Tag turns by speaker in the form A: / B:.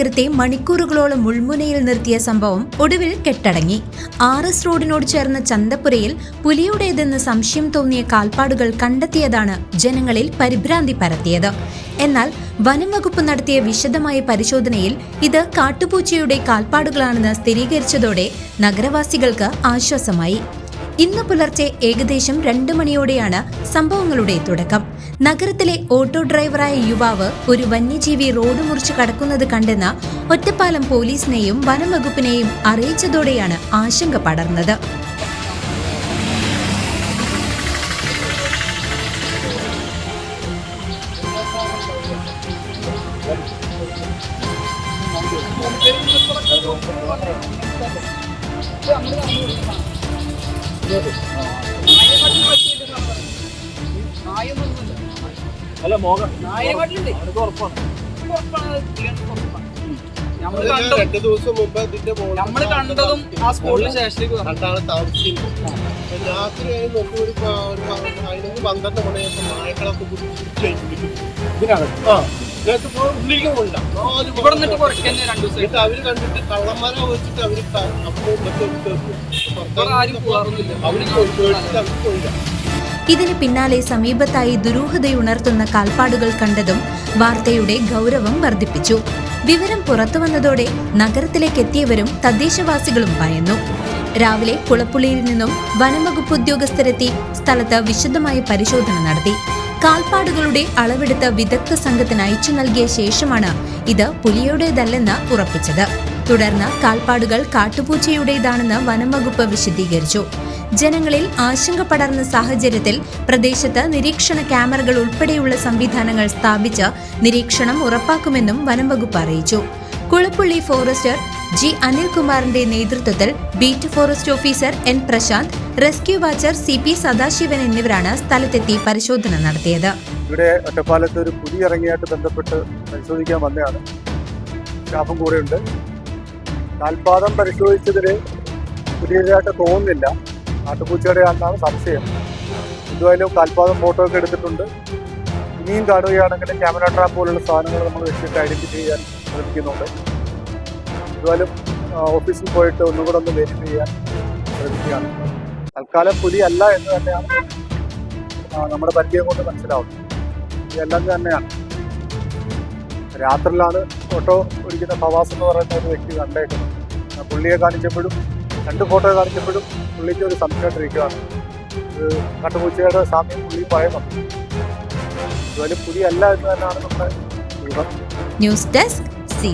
A: നഗരത്തെ മണിക്കൂറുകളോളം മുൾമുനയിൽ നിർത്തിയ സംഭവം ഒടുവിൽ കെട്ടടങ്ങി. ആർ എസ് റോഡിനോട് ചേർന്ന ചന്തപ്പുരയിൽ പുലിയുടേതെന്ന് സംശയം തോന്നിയ കാൽപ്പാടുകൾ കണ്ടെത്തിയതാണ് ജനങ്ങളിൽ പരിഭ്രാന്തി പരത്തിയത്. എന്നാൽ വനം വകുപ്പ് നടത്തിയ വിശദമായ പരിശോധനയിൽ ഇത് കാട്ടുപൂച്ചയുടെ കാൽപ്പാടുകളാണെന്ന് സ്ഥിരീകരിച്ചതോടെ നഗരവാസികൾക്ക് ആശ്വാസമായി. ഇന്ന് പുലർച്ചെ ഏകദേശം രണ്ടു മണിയോടെയാണ് സംഭവങ്ങളുടെ തുടക്കം. നഗരത്തിലെ ഓട്ടോ ഡ്രൈവറായ യുവാവ് ഒരു വന്യജീവി റോഡ് മുറിച്ച് കടക്കുന്നത് കണ്ടെന്ന ഒറ്റപ്പാലം പോലീസിനെയും വനം വകുപ്പിനെയും അറിയിച്ചതോടെയാണ് ആശങ്ക പടർന്നത്.
B: അല്ല മോഹൻ.
C: രണ്ട് ദിവസം മുമ്പ് ഇതിന്റെ
D: നമ്മൾ കണ്ടതും ആ സ്കൂളിന് ശേഷത്തേക്ക്
C: രണ്ടാളെ താമസിച്ചിരുന്നു. രാത്രി ആയി നോക്കി ഒരു പതിനൊന്ന് പന്ത്രണ്ട് മണിയൊക്കെ നായകളൊക്കെ
B: ഇതിനകത്ത്
C: ആ എന്നിട്ട് ഇപ്പൊ ഉള്ളിലേക്ക് നാല്
D: ഇവിടെ നിന്നിട്ട് കുറയ്ക്കന്നെ രണ്ടു ദിവസം
C: അവർ കണ്ടിട്ട് കള്ളന്മാരെ വെച്ചിട്ട് അവർ അപ്പോൾ
A: ഇതിന് പിന്നാലെ സമീപത്തായി ദുരൂഹതയുണർത്തുന്ന കാൽപ്പാടുകൾ കണ്ടതും വാർത്തയുടെ ഗൗരവം വർദ്ധിപ്പിച്ചു. വിവരം പുറത്തുവന്നതോടെ നഗരത്തിലേക്ക് എത്തിയവരും തദ്ദേശവാസികളും ഭയന്നു. രാവിലെ കുളപ്പുള്ളിയിൽ നിന്നും വനംവകുപ്പ് ഉദ്യോഗസ്ഥരെത്തി സ്ഥലത്ത് വിശദമായ പരിശോധന നടത്തി. കാൽപ്പാടുകളുടെ അളവെടുത്ത വിദഗ്ധ സംഘത്തിന് അയച്ചു നൽകിയ ശേഷമാണ് ഇത് പുലിയുടേതല്ലെന്ന് ഉറപ്പിച്ചത്. തുടർന്ന് കാൽപ്പാടുകൾ കാട്ടുപൂച്ചയുടേതാണെന്ന് വനംവകുപ്പ് വിശദീകരിച്ചു. ജനങ്ങളിൽ ആശങ്ക പടർന്ന സാഹചര്യത്തിൽ പ്രദേശത്ത് നിരീക്ഷണ ക്യാമറകൾ ഉൾപ്പെടെയുള്ള സംവിധാനങ്ങൾ സ്ഥാപിച്ച് നിരീക്ഷണം ഉറപ്പാക്കുമെന്നും വനംവകുപ്പ് അറിയിച്ചു. കുളപ്പുള്ളി ഫോറസ്റ്റർ ജി അനിൽകുമാറിന്റെ നേതൃത്വത്തിൽ beat forest officer N Prashanth rescue watcher C P Sadasivan എന്നിവരാണ് സ്ഥലത്തെത്തി പരിശോധന നടത്തിയത്.
E: ഇവിടെ ഒറ്റപ്പാലത്ത് ഒരു പുലി ഇറങ്ങിയായിട്ട് ബന്ധപ്പെട്ട് പരിശോധിക്കാൻ വന്നതാണ്. സ്റ്റാഫും കൂടെയുണ്ട്. കാൽപാദം പരിശോധിച്ചതിൽ പുതിയതായിട്ട് തോന്നുന്നില്ല. കാട്ടുപൂച്ചയുടെ ആണെന്നാണ് സംശയം. എന്തുമായാലും കാൽപാദം ഫോട്ടോ ഒക്കെ എടുത്തിട്ടുണ്ട്. ഇനിയും കാണുകയാണെങ്കിൽ ക്യാമറ ട്രാപ്പ് പോലുള്ള സാധനങ്ങൾ നമ്മൾ വെച്ചിട്ട് ഐഡന്റിഫൈ ചെയ്യാൻ ശ്രമിക്കുന്നുണ്ട്. എന്തുമായാലും ഓഫീസിൽ പോയിട്ട് ഒന്നുകൂടെ ഒന്ന് വെരിഫൈ ചെയ്യാൻ ശ്രമിക്കുകയാണ്. തൽക്കാലം പുലി അല്ല എന്ന് തന്നെയാണ് നമ്മുടെ പരിചയം കൊണ്ട് മനസ്സിലാവുന്നത്. ഇതെല്ലാം തന്നെയാണ്. രാത്രിയിലാണ് ഫോട്ടോ ഒരിക്കുന്ന ഫവാസ് എന്ന് പറയുന്ന ഒരു വ്യക്തി കണ്ടേക്കുന്നത് ആ പുള്ളിയെ കാണിച്ചപ്പോഴും രണ്ട് ഫോട്ടോ കാണിച്ചപ്പോഴും പുള്ളിക്ക് ഒരു സംശയമായിട്ടിരിക്കുകയാണ്. ഇത് കട്ടുപൂച്ചയുടെ സാമ്യം പുള്ളി പറയണം അതുപോലെ പുലിയല്ല എന്ന് തന്നെയാണ് നമ്മുടെ
A: ന്യൂസ് ഡെസ്ക് സി